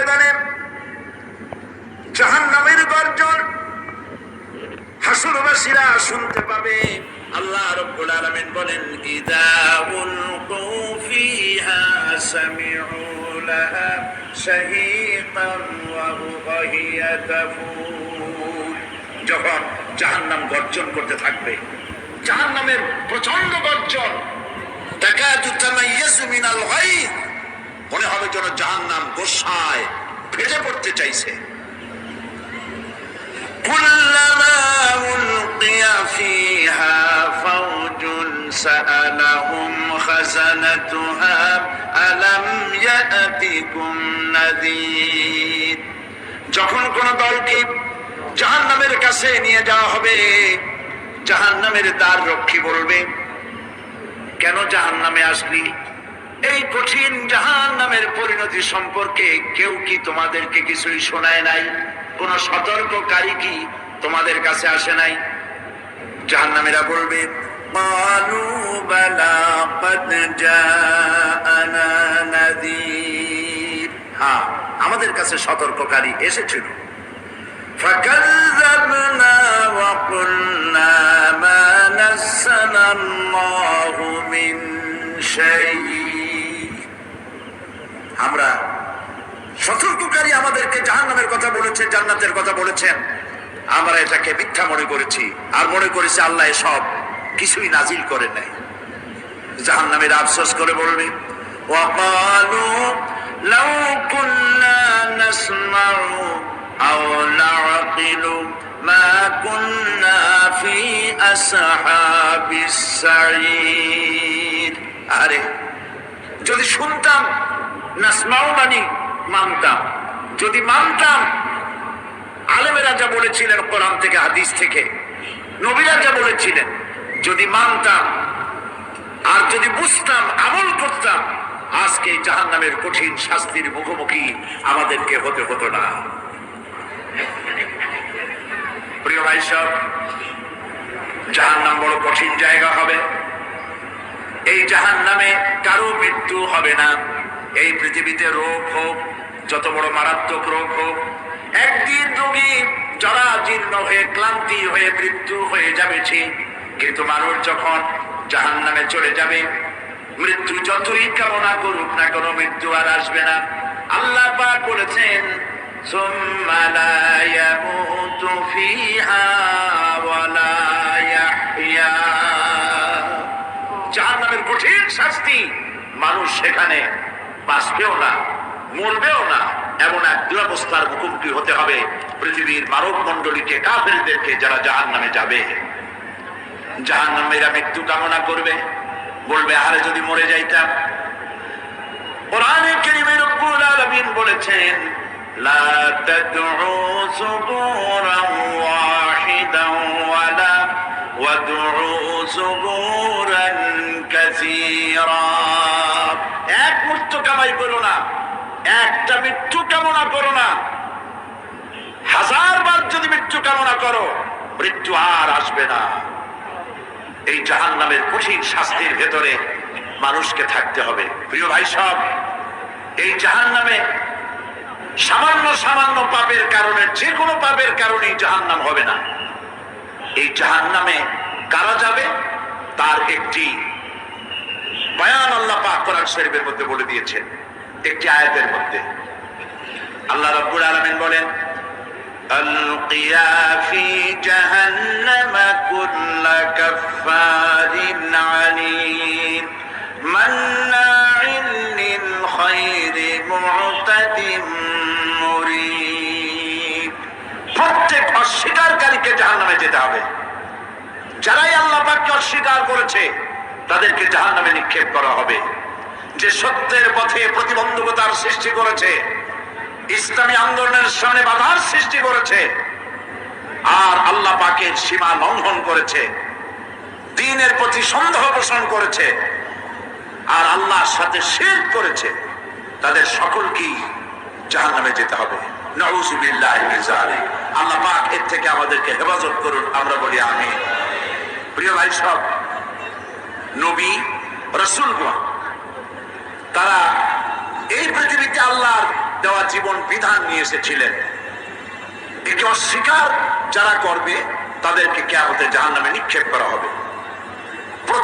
ময়দানে জাহান নামের গর্জন হাসুরবাসীরা শুনতে পাবে। আল্লাহ রব্বুল আলামিন বলেন, ইদা উলকু ফিহা সামিউ ওয়া হুয়া তাফুর যখন জাহান্নাম গর্জন করতে থাকবে, জাহান্নামের প্রচণ্ড গর্জন, তাকাতু তামাইয়াজু মিনাল গায়ব। মনে হবে যেন জাহান্নাম গোসায় ফেটে পড়তে চাইছে كلما ألقي فيها فوج سألهم خزنتها ألم يأتكم نذير যখন কোন দলকে জাহান্নামের কাছে নিয়ে যাওয়া হবে জাহান্নামের দ্বার রক্ষী বলবে কেন জাহান্নামে আসলি এই কঠিন জাহান নামের পরিণতি সম্পর্কে কেউ কি তোমাদেরকে কিছুই শোনায় নাই কোন সতর্ককারী কি তোমাদের কাছে আসে নাই জাহান নামেরা বলবে قالوا بلى قد جاءنا نذير হ্যাঁ আমাদের কাছে সতর্ককারী এসেছিল فكذبنا وقلنا ما نزل الله من شيء আমরা সতর্ককারী আমাদেরকে জাহান্নামের কথা বলেছেন জান্নাতের কথা বলেছেন আমরা এটাকে মিথ্যা মনে করেছি আর মনে করেছি আল্লাহ সব কিছুই নাজিল করে নাই জাহান্নামের আফসোস করে বলবে وقالوا لو كنا نسمع أو نعقل ما كنا في أصحاب السعير আরে যদি শুনতাম নাসমাও মানি মানতাম। যদি মানতাম, আলেমেরা যা বলেছিলেন কোরআন থেকে, হাদিস থেকে, নবীরা যা বলেছিলেন, যদি মানতাম, আর যদি বুঝতাম, আমল করতাম, আজকে জাহান নামের কঠিন শাস্তির মুখোমুখি আমাদেরকে হতে হতো না। প্রিয় ভাই সব জাহান নাম বড় কঠিন জায়গা হবে। এই জাহান নামে কারও মৃত্যু হবে না। এই পৃথিবীতে রোগ হোক, যত বড় মারাত্মক রোগ হোক, একদিন রোগী জরাজীর্ণ হয়ে, ক্লান্তি হয়ে, মৃত্যু হয়ে যাবে কিন্তু মানুষ যখন জাহান নামে চলে যাবে, মৃত্যু যতই কামনা করুক না কোনো মৃত্যু আর আসবে না। আল্লাহ পাক বলেছেন জাহান নামের কঠিন শাস্তি মানুষ সেখানে বাঁচবেও না, মরবেও না, এমন এক দুরবস্থার মুখোমুখি হতে হবে পৃথিবীর মানব মন্ডলীকে কাফেরদেরকে যারা জাহান নামে যাবে। জাহান নামেরা মৃত্যু কামনা করবে। বলবে, আরে যদি মরে যাইতাম। বলেছেন কামাই করো না। একটা মৃত্যু কামনা করো না। হাজার বার যদি মৃত্যু কামনা করো, মৃত্যু আর আসবে না। এই জাহান নামের কঠিন শাস্তির ভেতরে মানুষকে থাকতে হবে। প্রিয় ভাই সব, এই জাহান নামে সামান্য সামান্য পাপের কারণে যে কোনো পাপের কারণেই জাহান নাম হবে না। এই জাহান নামে কারা যাবে? তার একটি বয়ান আল্লাহ পাক কোরআন শরীফের মধ্যে বলে দিয়েছেন একটি আয়াতের মধ্যে আল্লাহ রাব্বুল আলামিন বলেন القيا في جهنم كل كفار عنيد مناع للخير معتد مريب প্রত্যেক অস্বীকারীকে জাহান্নামে যেতে হবে যারাই আল্লাহ পাককে অস্বীকার করেছে তাদেরকে জাহান্নামে নিক্ষেপ করা হবে। যে সত্যের পথে প্রতিবন্ধকতার সৃষ্টি করেছে, ইসলামী আন্দোলনের সামনে বাধার সৃষ্টি করেছে, আর আল্লাহ পাকের সীমা লঙ্ঘন করেছে, দিনের প্রতি সন্দেহ পোষণ করেছে, আর আল্লাহর সাথে শের করেছে, তাদের সকলকেই জাহান নামে যেতে হবে। আল্লাহ পাক এর থেকে আমাদেরকে হেফাজত করুন, আমরা বলি আমি প্রিয় ভাই সব নবী রসুলগণ তারা এই পৃথিবীতে আল্লাহর দেওয়া জীবন বিধান নিয়ে এসেছিলেন। একে অস্বীকার যারা করবে, তাদেরকে কেমতে জাহান নামে নিক্ষেপ করা হবে।